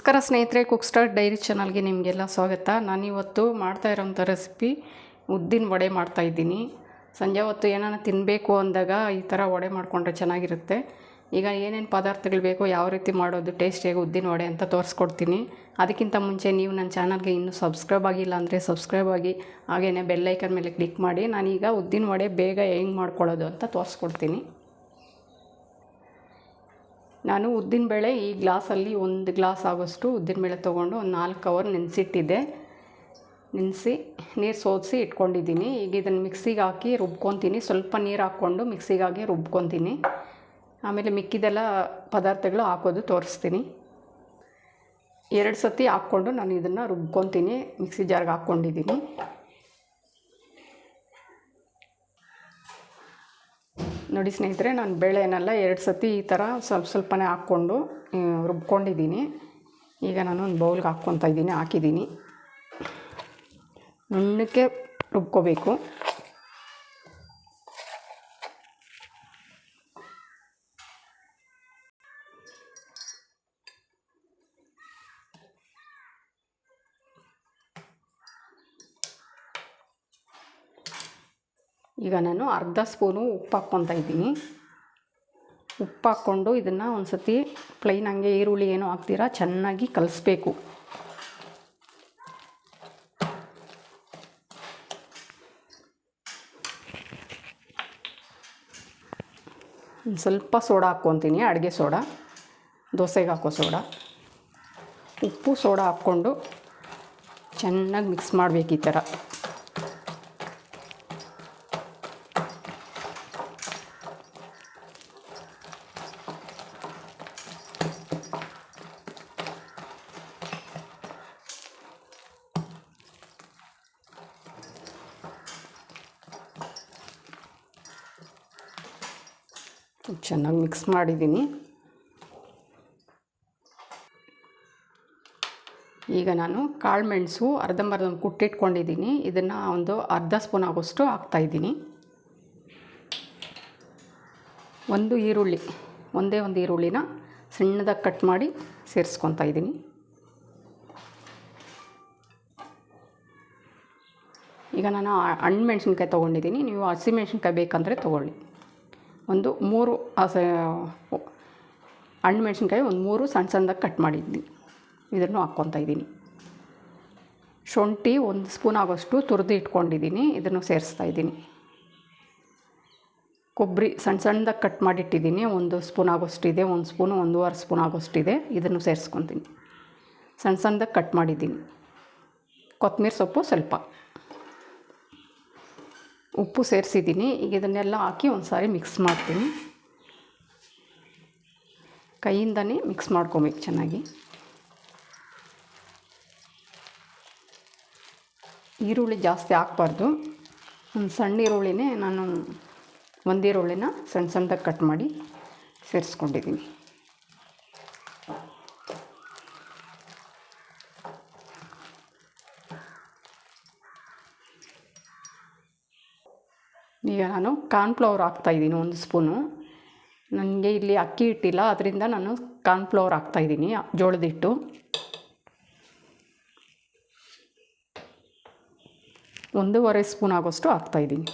ನಮಸ್ಕಾರ ಸ್ನೇಹಿತರೆ cook star dairy ಚಾನಲ್ಗೆ ನಿಮಗೆಲ್ಲ ಸ್ವಾಗತ. ನಾನಿವತ್ತು ಮಾಡ್ತಾ ಇರೋಂಥ ರೆಸಿಪಿ ಉದ್ದಿನ ವಡೆ ಮಾಡ್ತಾ ಇದ್ದೀನಿ. ಸಂಜೆ ಹೊತ್ತು ಏನಾನ ತಿನ್ನಬೇಕು ಅಂದಾಗ ಈ ಥರ ವಡೆ ಮಾಡಿಕೊಂಡ್ರೆ ಚೆನ್ನಾಗಿರುತ್ತೆ. ಈಗ ಏನೇನು ಪದಾರ್ಥಗಳು ಬೇಕೋ ಯಾವ ರೀತಿ ಮಾಡೋದು ಟೇಸ್ಟಿಯಾಗಿ ಉದ್ದಿನ ವಡೆ ಅಂತ ತೋರಿಸ್ಕೊಡ್ತೀನಿ. ಅದಕ್ಕಿಂತ ಮುಂಚೆ ನೀವು ನನ್ನ ಚಾನಲ್ಗೆ ಇನ್ನೂ ಸಬ್ಸ್ಕ್ರೈಬ್ ಆಗಿಲ್ಲ ಅಂದರೆ ಸಬ್ಸ್ಕ್ರೈಬ್ ಆಗಿ ಹಾಗೆಯೇ ಬೆಲ್ಲೈಕನ್ ಮೇಲೆ ಕ್ಲಿಕ್ ಮಾಡಿ. ನಾನೀಗ ಉದ್ದಿನ ವಡೆ ಬೇಗ ಹೆಂಗೆ ಮಾಡ್ಕೊಳ್ಳೋದು ಅಂತ ತೋರಿಸ್ಕೊಡ್ತೀನಿ. ನಾನು ಉದ್ದಿನಬೇಳೆ ಈ ಗ್ಲಾಸಲ್ಲಿ ಒಂದು ಗ್ಲಾಸ್ ಆಗೋಷ್ಟು ಉದ್ದಿನಬೇಳೆ ತೊಗೊಂಡು ಒಂದು ನಾಲ್ಕು ಅವರ್ ನೆನೆಸಿಟ್ಟಿದ್ದೆ. ನೆನೆಸಿ ನೀರು ಸೋದಿಸಿ ಇಟ್ಕೊಂಡಿದ್ದೀನಿ. ಈಗ ಇದನ್ನು ಮಿಕ್ಸಿಗೆ ಹಾಕಿ ರುಬ್ಕೊತೀನಿ. ಸ್ವಲ್ಪ ನೀರು ಹಾಕ್ಕೊಂಡು ಮಿಕ್ಸಿಗೆ ಹಾಕಿ ರುಬ್ಕೊತೀನಿ. ಆಮೇಲೆ ಮಿಕ್ಕಿದೆಲ್ಲ ಪದಾರ್ಥಗಳು ಹಾಕೋದು ತೋರಿಸ್ತೀನಿ. ಎರಡು ಸತಿ ಹಾಕ್ಕೊಂಡು ನಾನು ಇದನ್ನು ರುಬ್ಕೊತೀನಿ. ಮಿಕ್ಸಿ ಜಾರ್ಗೆ ಹಾಕ್ಕೊಂಡಿದ್ದೀನಿ. ನೋಡಿ ಸ್ನೇಹಿತರೆ, ನಾನು ಬೇಳೆನೆಲ್ಲ ಎರಡು ಸತಿ ಈ ಥರ ಸ್ವಲ್ಪ ಸ್ವಲ್ಪನೇ ಹಾಕ್ಕೊಂಡು ರುಬ್ಕೊಂಡಿದ್ದೀನಿ. ಈಗ ನಾನು ಒಂದು ಬೌಲ್ಗೆ ಹಾಕ್ಕೊತಾ ಇದ್ದೀನಿ, ಹಾಕಿದ್ದೀನಿ. ನುಣ್ಣಕ್ಕೆ ರುಬ್ಕೋಬೇಕು. ಈಗ ನಾನು ಅರ್ಧ ಸ್ಪೂನು ಉಪ್ಪು ಹಾಕ್ಕೊತಾ ಇದ್ದೀನಿ. ಉಪ್ಪು ಹಾಕ್ಕೊಂಡು ಇದನ್ನು ಒಂದು ಸತಿ ಪ್ಲೈನ್ ಹಂಗೆ ಈರುಳ್ಳಿ ಏನು ಹಾಕ್ತೀರಾ ಚೆನ್ನಾಗಿ ಕಲಿಸ್ಬೇಕು. ಒಂದು ಸ್ವಲ್ಪ ಸೋಡಾ ಹಾಕ್ಕೊತೀನಿ, ಅಡುಗೆ ಸೋಡಾ, ದೋಸೆಗೆ ಹಾಕೋ ಸೋಡಾ. ಉಪ್ಪು ಸೋಡಾ ಹಾಕ್ಕೊಂಡು ಚೆನ್ನಾಗಿ ಮಿಕ್ಸ್ ಮಾಡಬೇಕು ಈ ಥರ. ಚೆನ್ನಾಗಿ ಮಿಕ್ಸ್ ಮಾಡಿದ್ದೀನಿ. ಈಗ ನಾನು ಕಾಳು ಮೆಣಸು ಅರ್ಧಂಬರ್ಧ ಕುಟ್ಟಿಟ್ಕೊಂಡಿದ್ದೀನಿ ಇದನ್ನು ಒಂದು ಅರ್ಧ ಸ್ಪೂನ್ ಆಗೋಷ್ಟು ಹಾಕ್ತಾಯಿದ್ದೀನಿ ಒಂದು ಈರುಳ್ಳಿ, ಒಂದೇ ಒಂದು ಈರುಳ್ಳಿನ ಸಣ್ಣದಾಗಿ ಕಟ್ ಮಾಡಿ ಸೇರಿಸ್ಕೊತಾ ಇದ್ದೀನಿ. ಈಗ ನಾನು ಹಣ್ಣು ಮೆಣಸಿನ್ಕಾಯಿ ತೊಗೊಂಡಿದ್ದೀನಿ. ನೀವು ಹಸಿಮೆಣ್ಸಿನ್ಕಾಯಿ ಬೇಕಂದರೆ ತೊಗೊಳ್ಳಿ. ಒಂದು ಮೂರು ಹಣ್ಣು ಮೆಣಸಿನ್ಕಾಯಿ ಒಂದು ಮೂರು ಸಣ್ಣ ಸಣ್ಣದಾಗಿ ಕಟ್ ಮಾಡಿದ್ದೀನಿ ಇದನ್ನು ಹಾಕ್ಕೊತಾ ಇದ್ದೀನಿ. ಶುಂಠಿ ಒಂದು ಸ್ಪೂನ್ ಆಗೋಷ್ಟು ತುರಿದು ಇಟ್ಕೊಂಡಿದ್ದೀನಿ, ಇದನ್ನು ಸೇರಿಸ್ತಾ ಇದ್ದೀನಿ. ಕೊಬ್ಬರಿ ಸಣ್ಣ ಸಣ್ಣದಾಗಿ ಕಟ್ ಮಾಡಿಟ್ಟಿದ್ದೀನಿ, ಒಂದು ಸ್ಪೂನ್ ಆಗೋಷ್ಟಿದೆ, ಒಂದು ಸ್ಪೂನು, ಒಂದೂವರೆ ಸ್ಪೂನ್ ಆಗೋಷ್ಟಿದೆ, ಇದನ್ನು ಸೇರಿಸ್ಕೊತೀನಿ. ಸಣ್ಣ ಸಣ್ಣದಾಗಿ ಕಟ್ ಮಾಡಿದ್ದೀನಿ. ಕೊತ್ತಂಬರಿ ಸೊಪ್ಪು ಸ್ವಲ್ಪ. ಉಪ್ಪು ಸೇರಿಸಿದ್ದೀನಿ. ಈಗ ಇದನ್ನೆಲ್ಲ ಹಾಕಿ ಒಂದು ಸಾರಿ ಮಿಕ್ಸ್ ಮಾಡ್ತೀನಿ. ಕೈಯಿಂದನೇ ಮಿಕ್ಸ್ ಮಾಡ್ಕೊಬೇಕು ಚೆನ್ನಾಗಿ. ಈರುಳ್ಳಿ ಜಾಸ್ತಿ ಹಾಕ್ಬಾರ್ದು. ಒಂದು ಸಣ್ಣ ಈರುಳ್ಳಿನೇ ನಾನು ಒಂದು ಈರುಳ್ಳಿನ ಸಣ್ಣ ಸಣ್ಣದಾಗಿ ಕಟ್ ಮಾಡಿ ಸೇರಿಸ್ಕೊಂಡಿದ್ದೀನಿ. ಈಗ ನಾನು ಕಾರ್ನ್ಫ್ಲವರ್ ಹಾಕ್ತಾಯಿದ್ದೀನಿ ಒಂದು ಸ್ಪೂನು ನನಗೆ ಇಲ್ಲಿ ಅಕ್ಕಿ ಇಟ್ಟಿಲ್ಲ ಅದರಿಂದ ನಾನು ಕಾರ್ನ್ಫ್ಲವರ್ ಹಾಕ್ತಾಯಿದ್ದೀನಿ ಜೋಳದ ಹಿಟ್ಟು ಒಂದೂವರೆ ಸ್ಪೂನ್ ಆಗೋಷ್ಟು ಹಾಕ್ತಾಯಿದ್ದೀನಿ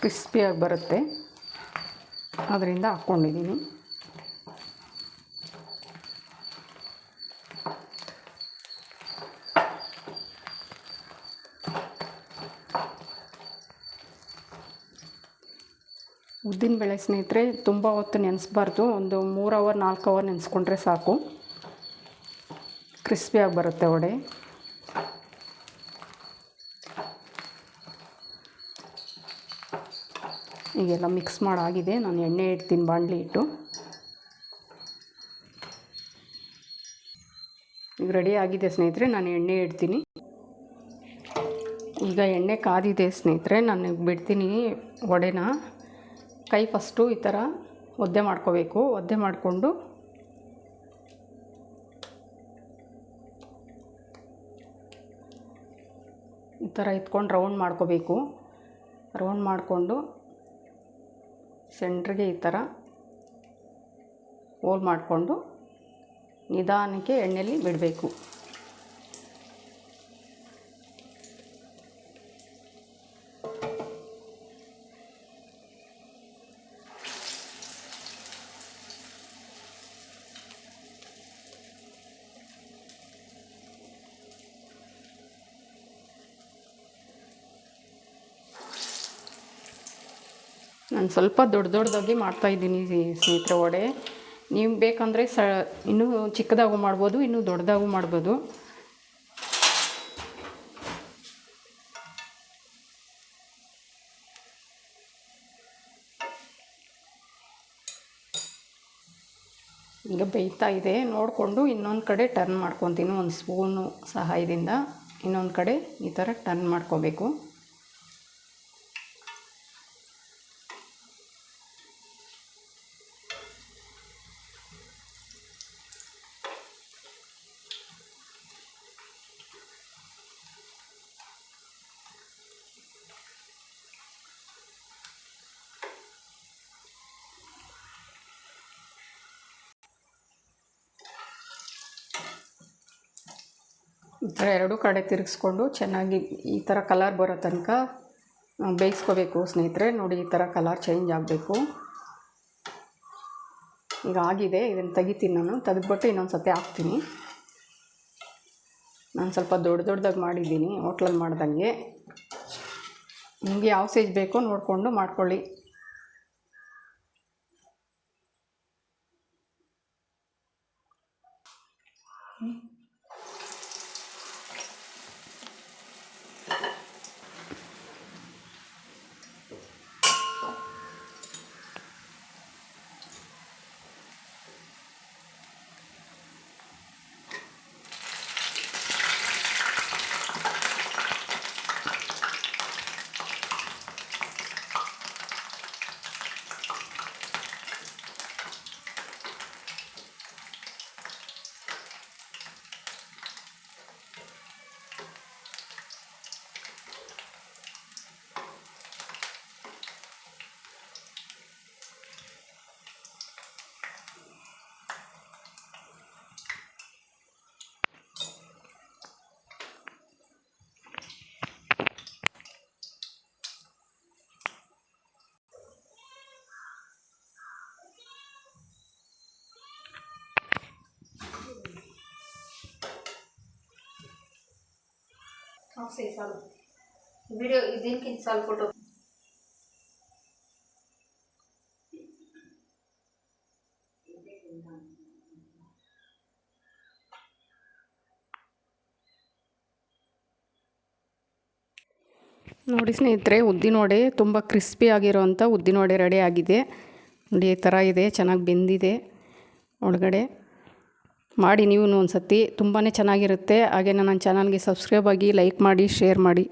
ಕ್ರಿಸ್ಪಿಯಾಗಿ ಬರುತ್ತೆ. ಅದರಿಂದ ಹಾಕ್ಕೊಂಡಿದ್ದೀನಿ. ಉದ್ದಿನಬೇಳೆ ಸ್ನೇಹಿತರೆ, ತುಂಬ ಹೊತ್ತು ನೆನೆಸ್ಬಾರ್ದು. ಒಂದು ಮೂರು ಅವರ್ ನಾಲ್ಕು ಅವರ್ ನೆನೆಸ್ಕೊಂಡ್ರೆ ಸಾಕು. ಕ್ರಿಸ್ಪಿಯಾಗಿ ಬರುತ್ತೆ ವಡೆ. ಈಗೆಲ್ಲ ಮಿಕ್ಸ್ ಮಾಡಾಗಿದೆ. ನಾನು ಎಣ್ಣೆ ಇಡ್ತೀನಿ ಬಾಣಲಿ ಇಟ್ಟು ಈಗ ರೆಡಿ ಆಗಿದೆ ಸ್ನೇಹಿತರೆ, ನಾನು ಎಣ್ಣೆ ಇಡ್ತೀನಿ. ಈಗ ಎಣ್ಣೆ ಕಾದಿದೆ ಸ್ನೇಹಿತರೆ, ನಾನು ಬಿಡ್ತೀನಿ ಒಡೆನ ಕೈ ಫಸ್ಟು ಈ ಥರ ಒದ್ದೆ ಮಾಡ್ಕೋಬೇಕು. ಒದ್ದೆ ಮಾಡಿಕೊಂಡು ಈ ಥರ ಎತ್ಕೊಂಡು ರೌಂಡ್ ಮಾಡ್ಕೋಬೇಕು. ರೌಂಡ್ ಮಾಡಿಕೊಂಡು ಸೆಂಟ್ರಿಗೆ ಈ ಥರ ಹೋಲ್ ಮಾಡಿಕೊಂಡು ನಿಧಾನಕ್ಕೆ ಎಣ್ಣೆಯಲ್ಲಿ ಬಿಡಬೇಕು. ನಾನು ಸ್ವಲ್ಪ ದೊಡ್ಡ ದೊಡ್ಡದಾಗಿ ಮಾಡ್ತಾಯಿದ್ದೀನಿ ಸ್ನೇಹಿತರೆ ವಡೆ. ನೀವು ಬೇಕಂದರೆ ಸ, ಇನ್ನೂ ಚಿಕ್ಕದಾಗೂ ಮಾಡ್ಬೋದು, ಇನ್ನೂ ದೊಡ್ಡದಾಗೂ ಮಾಡ್ಬೋದು. ಈಗ ಬೇಯ್ತಾ ಇದೆ. ನೋಡಿಕೊಂಡು ಇನ್ನೊಂದು ಕಡೆ ಟರ್ನ್ ಮಾಡ್ಕೊತೀನಿ, ಒಂದು ಸ್ಪೂನು ಸಹಾಯದಿಂದ. ಇನ್ನೊಂದು ಕಡೆ ಈ ಥರ ಟರ್ನ್ ಮಾಡ್ಕೋಬೇಕು. ಈ ಥರ ಎರಡೂ ಕಡೆ ತಿರುಗಿಸ್ಕೊಂಡು ಚೆನ್ನಾಗಿ ಈ ಥರ ಕಲರ್ ಬರೋ ತನಕ ಬೇಯಿಸ್ಕೋಬೇಕು ಸ್ನೇಹಿತರೆ. ನೋಡಿ, ಈ ಥರ ಕಲರ್ ಚೇಂಜ್ ಆಗಬೇಕು. ಈಗ ಆಗಿದೆ, ಇದನ್ನು ತೆಗಿತೀನಿ ನಾನು. ತೆಗೆದ್ಬಿಟ್ಟು ಇನ್ನೊಂದು ಸತಿ ಹಾಕ್ತೀನಿ. ನಾನು ಸ್ವಲ್ಪ ದೊಡ್ಡ ದೊಡ್ಡದಾಗಿ ಮಾಡಿದ್ದೀನಿ ಹೋಟ್ಲಲ್ಲಿ ಮಾಡ್ದಂಗೆ. ನಿಮಗೆ ಯಾವ ಸೈಜ್ ಬೇಕೋ ನೋಡಿಕೊಂಡು ಮಾಡ್ಕೊಳ್ಳಿ. వేసాను వీడియో దీనికి ఇచ్చాలి ಫೋಟೋ ನೋಡಿ ಸ್ನೇಹಿತರೆ ಉದ್ದಿನ ವಡೆ ತುಂಬ ಕ್ರಿಸ್ಪಿ ಆಗಿರೋವಂಥ ಉದ್ದಿನ ವಡೆ ರೆಡಿ ಆಗಿದೆ. ನೋಡಿ, ಈ ಥರ ಇದೆ, ಚೆನ್ನಾಗಿ ಬೆಂದಿದೆ ಒಳಗಡೆ. ಮಾಡಿ ನೀವು ಒಂದು ಸತಿ ತುಂಬಾ ಚೆನ್ನಾಗಿರುತ್ತೆ. ಹಾಗೆ ನನ್ನ ಚಾನಲ್ಗೆ ಸಬ್ಸ್ಕ್ರೈಬ್ ಆಗಿ ಲೈಕ್ ಮಾಡಿ ಶೇರ್ ಮಾಡಿ.